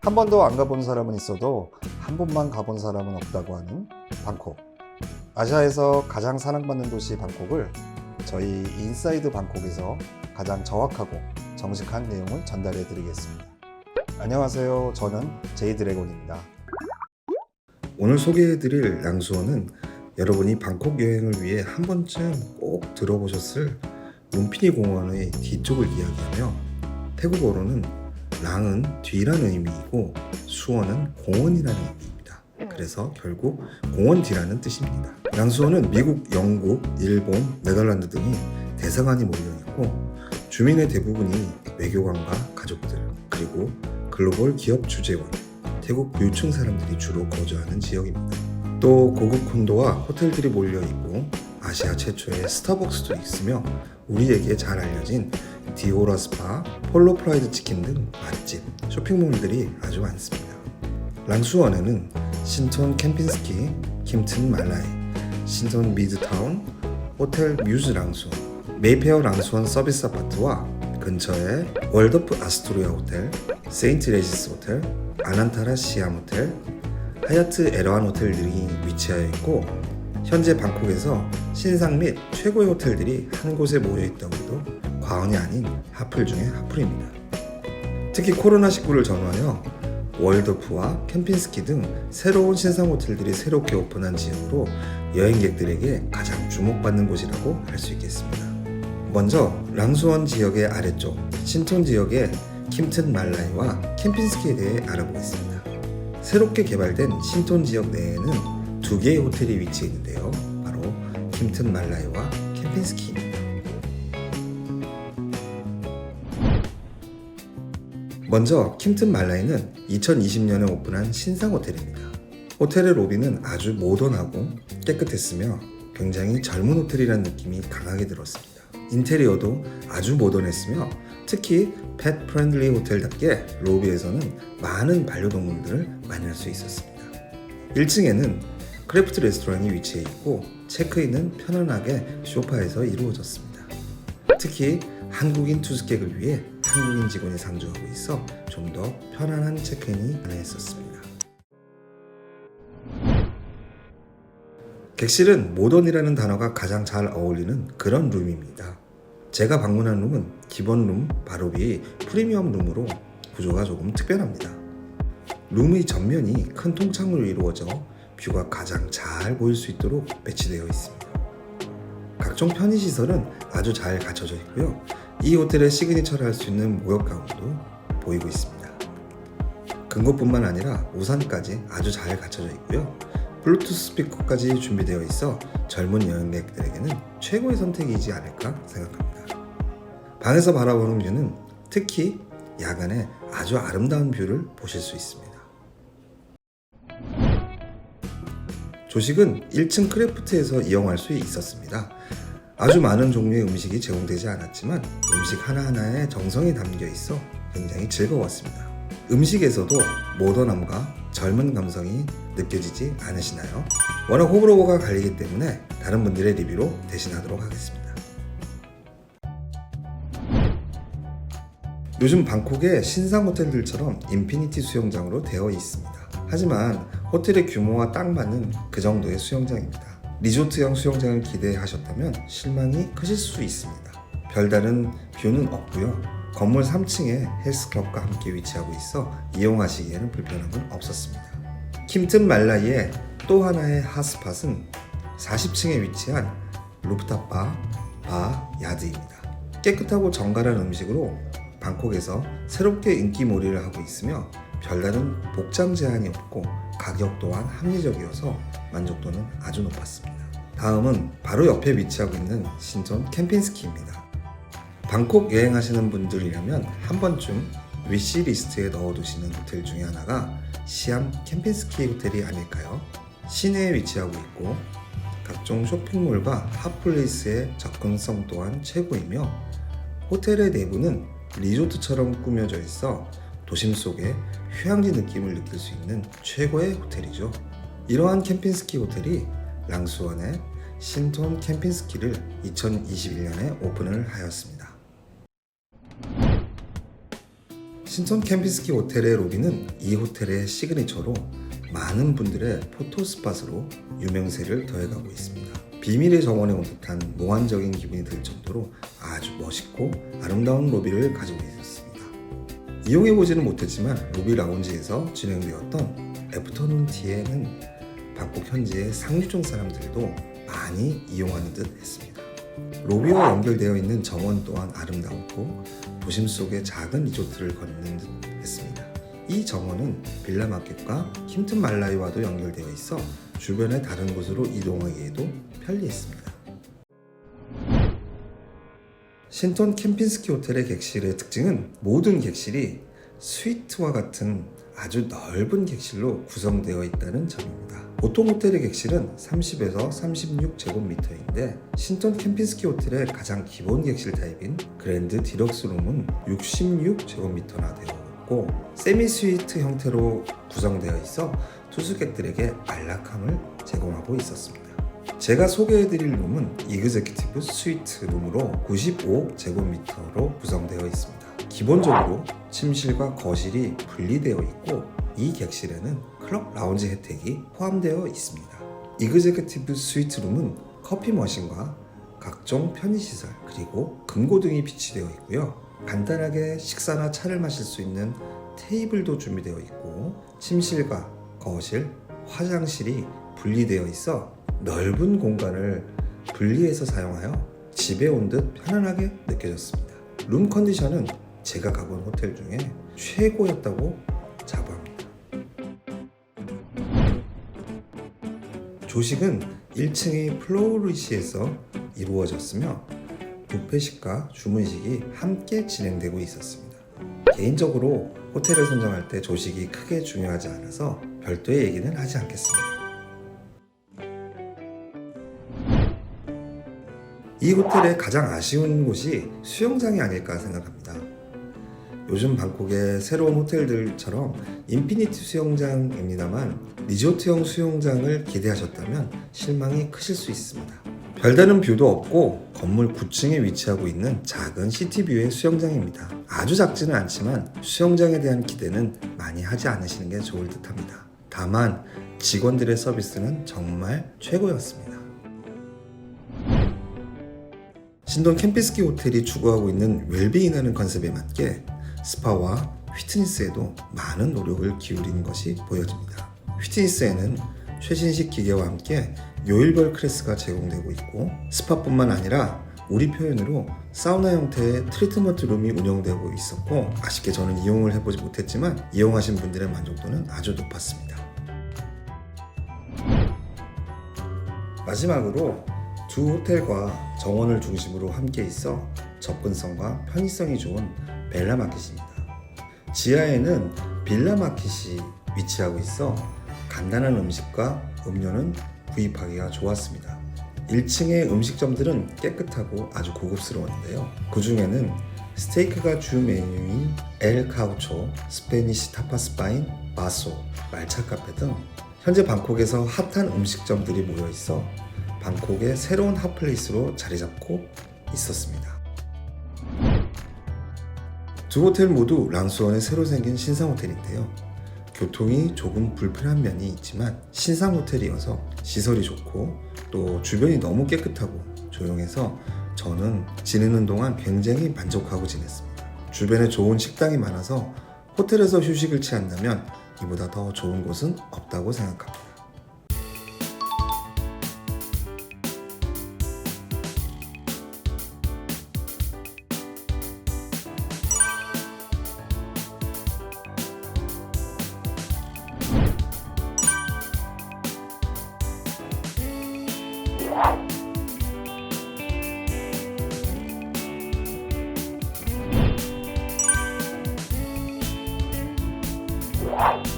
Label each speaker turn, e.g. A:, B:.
A: 한 번도 안 가본 사람은 있어도 한 번만 가본 사람은 없다고 하는 방콕. 아시아에서 가장 사랑받는 도시 방콕을 저희 인사이드 방콕에서 가장 정확하고 정직한 내용을 전달해 드리겠습니다. 안녕하세요. 저는 제이 드래곤입니다. 오늘 소개해 드릴 랑수어는 여러분이 방콕 여행을 위해 한 번쯤 꼭 들어보셨을 룸피니 공원의 뒤쪽을 이야기하며 태국어로는 랑은 뒤라는 의미이고 수어는 공원이라는 의미입니다. 그래서 결국 공원 뒤라는 뜻입니다. 랑수어는 미국, 영국, 일본, 네덜란드 등이 대사관이 몰려 있고 주민의 대부분이 외교관과 가족들 그리고 글로벌 기업 주재원, 태국 유층 사람들이 주로 거주하는 지역입니다. 또 고급 콘도와 호텔들이 몰려 있고 아시아 최초의 스타벅스도 있으며 우리에게 잘 알려진 디오라 스파, 폴로 프라이드 치킨 등 맛집, 쇼핑몰들이 아주 많습니다. 랑수원에는 신촌 캠핑스키, 킴튼 말라이, 신촌 미드타운, 호텔 뮤즈 랑수원, 메이페어 랑수원 서비스 아파트와 근처에 월드프 아스토리아 호텔, 세인트 레지스 호텔, 아난타라 시암 호텔, 하얏트 에러한 호텔들이 위치하여 있고 현재 방콕에서 신상 및 최고의 호텔들이 한 곳에 모여 있다고 해도 과언이 아닌 하플 중의 하플입니다. 특히 코로나19를 전후하여 월드프와 캠핑스키 등 새로운 신상 호텔들이 새롭게 오픈한 지역으로 여행객들에게 가장 주목받는 곳이라고 할 수 있겠습니다. 먼저 랑수원 지역의 아래쪽 신촌 지역의 킴튼 말라이와 캠핑스키에 대해 알아보겠습니다. 새롭게 개발된 신촌 지역 내에는 두 개의 호텔이 위치해 있는데요. 바로 킴튼 말라이와 캠핑스키입니다. 먼저 킴튼 말라이는 2020년에 오픈한 신상 호텔입니다. 호텔의 로비는 아주 모던하고 깨끗했으며 굉장히 젊은 호텔이라는 느낌이 강하게 들었습니다. 인테리어도 아주 모던했으며 특히 펫 프렌들리 호텔답게 로비에서는 많은 반려동물들을 만날 수 있었습니다. 1층에는 크래프트 레스토랑이 위치해 있고 체크인은 편안하게 소파에서 이루어졌습니다. 특히 한국인 투숙객을 위해 한국인 직원이 상주하고 있어 좀 더 편안한 체크인이 가능했었습니다. 객실은 모던이라는 단어가 가장 잘 어울리는 그런 룸입니다. 제가 방문한 룸은 기본 룸 바로 위의 프리미엄 룸으로 구조가 조금 특별합니다. 룸의 전면이 큰 통창으로 이루어져 뷰가 가장 잘 보일 수 있도록 배치되어 있습니다. 각종 편의시설은 아주 잘 갖춰져 있고요. 이 호텔의 시그니처를 할 수 있는 목욕가운도 보이고 있습니다. 근거뿐만 아니라 우산까지 아주 잘 갖춰져 있고요. 블루투스 스피커까지 준비되어 있어 젊은 여행객들에게는 최고의 선택이지 않을까 생각합니다. 방에서 바라보는 뷰는 특히 야간에 아주 아름다운 뷰를 보실 수 있습니다. 조식은 1층 크래프트에서 이용할 수 있었습니다. 아주 많은 종류의 음식이 제공되지 않았지만 음식 하나하나에 정성이 담겨 있어 굉장히 즐거웠습니다. 음식에서도 모던함과 젊은 감성이 느껴지지 않으시나요? 워낙 호불호가 갈리기 때문에 다른 분들의 리뷰로 대신하도록 하겠습니다. 요즘 방콕의 신상 호텔들처럼 인피니티 수영장으로 되어 있습니다. 하지만 호텔의 규모와 딱 맞는 그 정도의 수영장입니다. 리조트형 수영장을 기대하셨다면 실망이 크실 수 있습니다. 별다른 뷰는 없고요. 건물 3층에 헬스클럽과 함께 위치하고 있어 이용하시기에는 불편함은 없었습니다. 킴튼 말라이의 또 하나의 핫스팟은 40층에 위치한 루프탑 바, 바 야드입니다. 깨끗하고 정갈한 음식으로 방콕에서 새롭게 인기몰이를 하고 있으며 별다른 복장 제한이 없고 가격 또한 합리적이어서 만족도는 아주 높았습니다. 다음은 바로 옆에 위치하고 있는 신촌 캠핑스키입니다. 방콕 여행하시는 분들이라면 한 번쯤 위시 리스트에 넣어두시는 호텔 중에 하나가 시암 캠핑스키 호텔이 아닐까요? 시내에 위치하고 있고 각종 쇼핑몰과 핫플레이스의 접근성 또한 최고이며 호텔의 내부는 리조트처럼 꾸며져 있어 도심 속에 휴양지 느낌을 느낄 수 있는 최고의 호텔이죠. 이러한 캠핑스키 호텔이 랑스원의 신톤 캠핑스키를 2021년에 오픈을 하였습니다. 신촌 캠핑스키 호텔의 로비는 이 호텔의 시그니처로 많은 분들의 포토 스팟으로 유명세를 더해가고 있습니다. 비밀의 정원에 온 듯한 몽환적인 기분이 들 정도로 아주 멋있고 아름다운 로비를 가지고 있었습니다. 이용해 보지는 못했지만 로비 라운지에서 진행되었던 애프터눈 티에는 방콕 현지의 상류층 사람들도 많이 이용하는 듯 했습니다. 로비와 연결되어 있는 정원 또한 아름다웠고 도심 속의 작은 리조트를 걷는 듯 했습니다. 이 정원은 빌라 마켓과 킴튼 말라이와도 연결되어 있어 주변의 다른 곳으로 이동하기에도 편리했습니다. 신톤 캠핑스키 호텔의 객실의 특징은 모든 객실이 스위트와 같은 아주 넓은 객실로 구성되어 있다는 점입니다. 보통 호텔의 객실은 30에서 36제곱미터인데 신톤 캠핑스키 호텔의 가장 기본 객실 타입인 그랜드 디럭스 룸은 66제곱미터나 되어 있고 세미 스위트 형태로 구성되어 있어 투숙객들에게 안락함을 제공하고 있었습니다. 제가 소개해드릴 룸은 이그제큐티브 스위트 룸으로 95제곱미터로 구성되어 있습니다. 기본적으로 침실과 거실이 분리되어 있고 이 객실에는 클럽 라운지 혜택이 포함되어 있습니다. 이그제큐티브 스위트 룸은 커피 머신과 각종 편의시설 그리고 금고 등이 비치되어 있고요. 간단하게 식사나 차를 마실 수 있는 테이블도 준비되어 있고 침실과 거실, 화장실이 분리되어 있어 넓은 공간을 분리해서 사용하여 집에 온 듯 편안하게 느껴졌습니다. 룸 컨디션은 제가 가본 호텔 중에 최고였다고 자부합니다. 조식은 1층의 플로우리시에서 이루어졌으며 뷔페식과 주문식이 함께 진행되고 있었습니다. 개인적으로 호텔을 선정할 때 조식이 크게 중요하지 않아서 별도의 얘기는 하지 않겠습니다. 이 호텔의 가장 아쉬운 곳이 수영장이 아닐까 생각합니다. 요즘 방콕의 새로운 호텔들처럼 인피니티 수영장입니다만 리조트형 수영장을 기대하셨다면 실망이 크실 수 있습니다. 별다른 뷰도 없고 건물 9층에 위치하고 있는 작은 시티뷰의 수영장입니다. 아주 작지는 않지만 수영장에 대한 기대는 많이 하지 않으시는 게 좋을 듯 합니다. 다만 직원들의 서비스는 정말 최고였습니다. 신돈 캠피스키 호텔이 추구하고 있는 웰빙이라는 컨셉에 맞게 스파와 휘트니스에도 많은 노력을 기울인 것이 보여집니다. 휘트니스에는 최신식 기계와 함께 요일별 클래스가 제공되고 있고 스파뿐만 아니라 우리 표현으로 사우나 형태의 트리트먼트 룸이 운영되고 있었고 아쉽게 저는 이용을 해보지 못했지만 이용하신 분들의 만족도는 아주 높았습니다. 마지막으로 두 호텔과 정원을 중심으로 함께 있어 접근성과 편의성이 좋은 벨라 마켓입니다. 지하에는 빌라 마켓이 위치하고 있어 간단한 음식과 음료는 구입하기가 좋았습니다. 1층의 음식점들은 깨끗하고 아주 고급스러웠는데요. 그 중에는 스테이크가 주 메뉴인 엘 카우초, 스페니시 타파스 바인, 마소, 말차 카페 등 현재 방콕에서 핫한 음식점들이 모여 있어 방콕의 새로운 핫플레이스로 자리 잡고 있었습니다. 두 호텔 모두 랑수원에 새로 생긴 신상 호텔인데요. 교통이 조금 불편한 면이 있지만 신상 호텔이어서 시설이 좋고 또 주변이 너무 깨끗하고 조용해서 저는 지내는 동안 굉장히 만족하고 지냈습니다. 주변에 좋은 식당이 많아서 호텔에서 휴식을 취한다면 이보다 더 좋은 곳은 없다고 생각합니다. Bye.